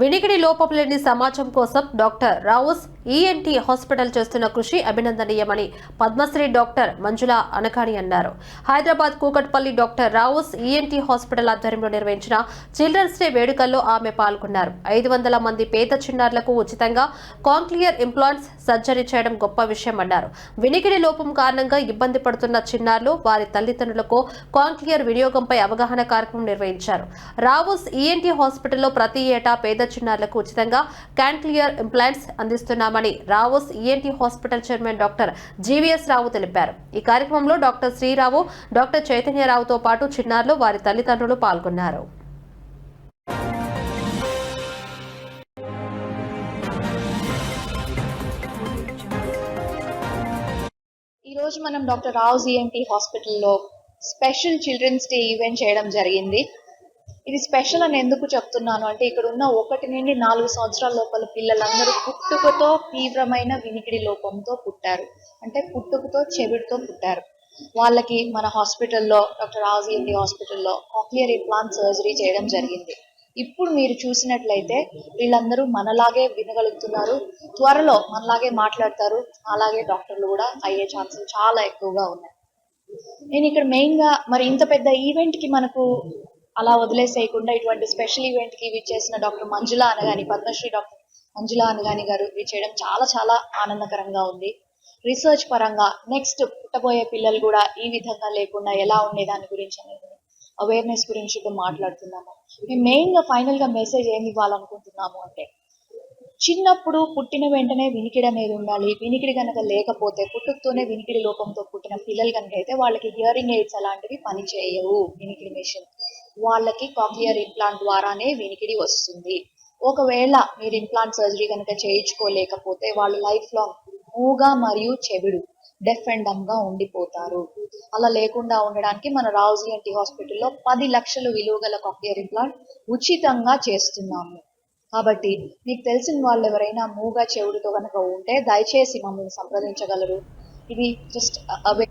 వినికిడి లోపం లేని సమాజం కోసం డాక్టర్ రావుస్ ఈఎన్టీ హాస్పిటల్ చేస్తున్న కృషి అభినందనీయమని పద్మశ్రీ డాక్టర్ మంజుల అనకాని అన్నారు. Hyderabad Kukatpally doctor Rao's ENT hospital ఆధ్వర్యంలో నిర్వహించిన చిల్డ్రన్స్ డే వేడుకల్లో ఆమె పాల్గొన్నారు. ఐదు వందల మంది పేద చిన్నారులకు ఉచితంగా కాంక్లియర్ ఇంప్లాంట్స్ సర్జరీ చేయడం గొప్ప విషయం అన్నారు. వినికిడి లోపం కారణంగా ఇబ్బంది పడుతున్న చిన్నారులు వారి తల్లిదండ్రులకు కాంక్లియర్ వినియోగంపై అవగాహన కార్యక్రమం నిర్వహించారు. రావుస్ ఈఎన్టీ హాస్పిటల్లో ప్రతి ఏటా పేద చిన్నారులకు ఉచితంగా క్యాన్క్లియర్ ఇంప్లాంట్స్ అందిస్తున్నామని Rao's ENT hospital chairman doctor GVS Rao తెలిపారు. ఈ కార్యక్రమంలో డాక్టర్ శ్రీరావు డాక్టర్ చైతన్యరావుతో పాటు చిన్నారులు వారి తల్లిదండ్రులు పాల్గొన్నారు. ఈరోజు మనం డాక్టర్ రావు ఈఎన్టీ హాస్పిటల్లో స్పెషల్ చిల్డ్రన్స్ డే ఈవెంట్ చేయడం జరిగింది. ఇది స్పెషల్ అని ఎందుకు చెప్తున్నాను అంటే ఇక్కడ ఉన్న ఒకటి నుండి నాలుగు సంవత్సరాల లోపల పిల్లలందరూ పుట్టుకతో తీవ్రమైన వినికిడి లోపంతో పుట్టారు. అంటే పుట్టుకతో చెవిడితో పుట్టారు. వాళ్ళకి మన హాస్పిటల్లో డాక్టర్ రావు హాస్పిటల్లో కాక్లియర్ ఇంప్లాంట్ సర్జరీ చేయడం జరిగింది. ఇప్పుడు మీరు చూసినట్లయితే వీళ్ళందరూ మనలాగే వినగలుగుతున్నారు. త్వరలో మనలాగే మాట్లాడతారు. అలాగే డాక్టర్లు కూడా అయ్యే ఛాన్సులు చాలా ఎక్కువగా ఉన్నాయి. నేను ఇక్కడ మెయిన్గా మరి ఇంత పెద్ద ఈవెంట్కి మనకు అలా వదిలేసేయకుండా ఇటువంటి స్పెషల్ ఈవెంట్కి ఇవి చేసిన డాక్టర్ మంజుల అనగాని పద్మశ్రీ డాక్టర్ మంజుల అనగాని గారు ఇవి చేయడం చాలా చాలా ఆనందకరంగా ఉంది. రీసెర్చ్ పరంగా నెక్స్ట్ పుట్టబోయే పిల్లలు కూడా ఈ విధంగా లేకుండా ఎలా ఉండే దాని గురించి అనేది అవేర్నెస్ గురించి ఇప్పుడు మాట్లాడుతున్నాము. మేము మెయిన్గా ఫైనల్గా మెసేజ్ ఏమి ఇవ్వాలనుకుంటున్నాము అంటే చిన్నప్పుడు పుట్టిన వెంటనే వినికిడి అనేది ఉండాలి. వినికిడి కనుక లేకపోతే పుట్టుకతోనే వినికిడి లోపంతో పుట్టిన పిల్లలు కనుక అయితే వాళ్ళకి హియరింగ్ ఎయిడ్స్ అలాంటివి పని చేయవు వినికిడి మెషిన్ వాళ్ళకి కాక్లియర్ ఇంప్లాంట్ ద్వారానే వినికిడి వస్తుంది. ఒకవేళ మీరు ఇంప్లాంట్ సర్జరీ కనుక చేయించుకోలేకపోతే వాళ్ళు లైఫ్ లాంగ్ మూగా మరియు చెవిడు డెఫ్ అండ్గా ఉండిపోతారు. అలా లేకుండా ఉండడానికి మన రావుజీఎన్టీ హాస్పిటల్లో పది లక్షలు విలువ గల కాక్లియర్ ఇంప్లాంట్ ఉచితంగా చేస్తున్నాము. కాబట్టి మీకు తెలిసిన వాళ్ళు ఎవరైనా మూగా చెవుడుతో కనుక ఉంటే దయచేసి మమ్మల్ని సంప్రదించగలరు. ఇది జస్ట్ అవే